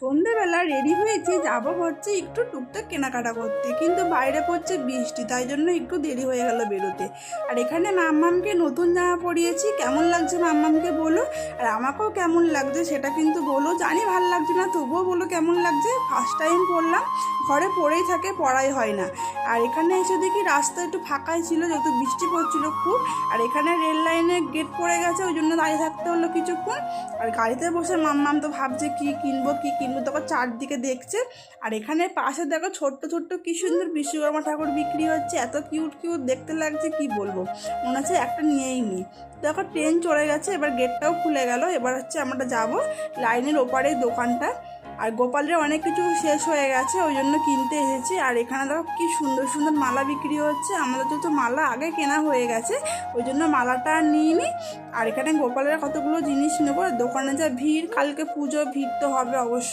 সন্ধেবেলা রেডি হয়েছি, যাব হচ্ছে একটু টুকটাক কেনাকাটা করতে। কিন্তু বাইরে পড়ছে বৃষ্টি, তাই জন্য একটু দেরি হয়ে গেল বেরোতে। আর এখানে মাম্মামকে নতুন জামা পরিয়েছি। কেমন লাগছে মাম্মামকে বলো? আর আমাকেও কেমন লাগছে সেটা কিন্তু বলো। জানি ভালো লাগছে না, তবুও বলো কেমন লাগছে। ফার্স্ট টাইম পরলাম ঘরে পড়েই থাকে, পড়াই হয় না। আর এখানে এসে দেখি রাস্তা একটু ফাঁকাই ছিল, যেহেতু বৃষ্টি পড়ছিল খুব। আর এখানে রেল লাইনে গেট পড়ে গেছে, ওই জন্য দাঁড়িয়ে থাকতে হলো কিছুক্ষণ। আর গাড়িতে বসে মাম্মাম তো ভাবছে কি কিনবো কি কিনবো। তখন চারদিকে দেখছে। আর এখানে পাশে দেখো ছোট্ট ছোট্ট কি সুন্দর বিশ্বকর্মা ঠাকুর বিক্রি হচ্ছে। এত কিউট কিউট দেখতে লাগছে, কি বলব? মনে হচ্ছে একটা নিয়েই নি। দেখো ট্রেন চলে গেছে, এবার গেটটাও খুলে গেল। এবার হচ্ছে আমরা যাব লাইনের ওপারে দোকানটা। আর গোপালের অনেক কিছু শেষ হয়ে গেছে, ওই জন্য কিনতে এসেছি। আর এখানে দেখো কি সুন্দর সুন্দর মালা বিক্রি হচ্ছে। আমাদের তো মালা আগে কেনা হয়ে গেছে, ওই জন্য মালাটা নিইনি। আর এখানে গোপালের কতগুলো জিনিস নেব? দোকানে যা ভিড়, কালকে পুজো ভিড় তো হবে অবশ্যই